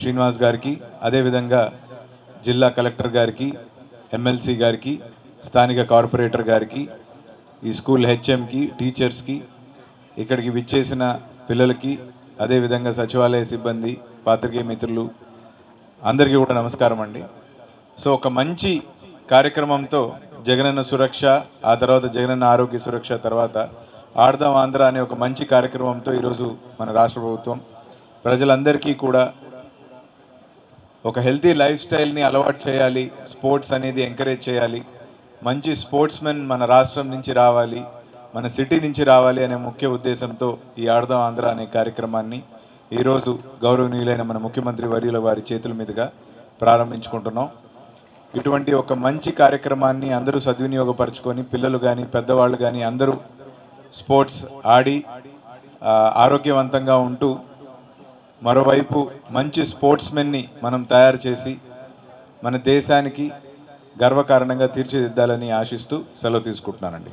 శ్రీనివాస్ గారికి అదేవిధంగా జిల్లా కలెక్టర్ గారికి ఎమ్మెల్సీ గారికి స్థానిక కార్పొరేటర్ గారికి ఈ స్కూల్ హెచ్ఎంకి టీచర్స్కి ఇక్కడికి విచ్చేసిన పిల్లలకి అదేవిధంగా సచివాలయ సిబ్బంది పాత్రికేయ మిత్రులు అందరికీ కూడా నమస్కారం అండి. సో ఒక మంచి కార్యక్రమంతో జగనన్న సురక్ష ఆ తర్వాత జగనన్న ఆరోగ్య సురక్ష తర్వాత ఆడదాం ఆంధ్ర అనే ఒక మంచి కార్యక్రమంతో ఈరోజు మన రాష్ట్ర ప్రభుత్వం ప్రజలందరికీ కూడా ఒక హెల్తీ లైఫ్ స్టైల్ని అలవాటు చేయాలి స్పోర్ట్స్ అనేది ఎంకరేజ్ చేయాలి. మంచి స్పోర్ట్స్ మెన్ మన రాష్ట్రం నుంచి రావాలి మన సిటీ నుంచి రావాలి అనే ముఖ్య ఉద్దేశంతో ఈ ఆడదాం ఆంధ్ర అనే కార్యక్రమాన్ని ఈరోజు గౌరవనీయులైన మన ముఖ్యమంత్రి వర్యుల వారి చేతుల మీదుగా ప్రారంభించుకుంటున్నాం. ఇటువంటి ఒక మంచి కార్యక్రమాన్ని అందరూ సద్వినియోగపరచుకొని పిల్లలు కానీ పెద్దవాళ్ళు కానీ అందరూ స్పోర్ట్స్ ఆడి ఆరోగ్యవంతంగా ఉంటూ మరోవైపు మంచి స్పోర్ట్స్మెన్ని మనం తయారు చేసి మన దేశానికి గర్వకారణంగా తీర్చిదిద్దాలని ఆశిస్తూ సెలవు తీసుకుంటున్నానండి.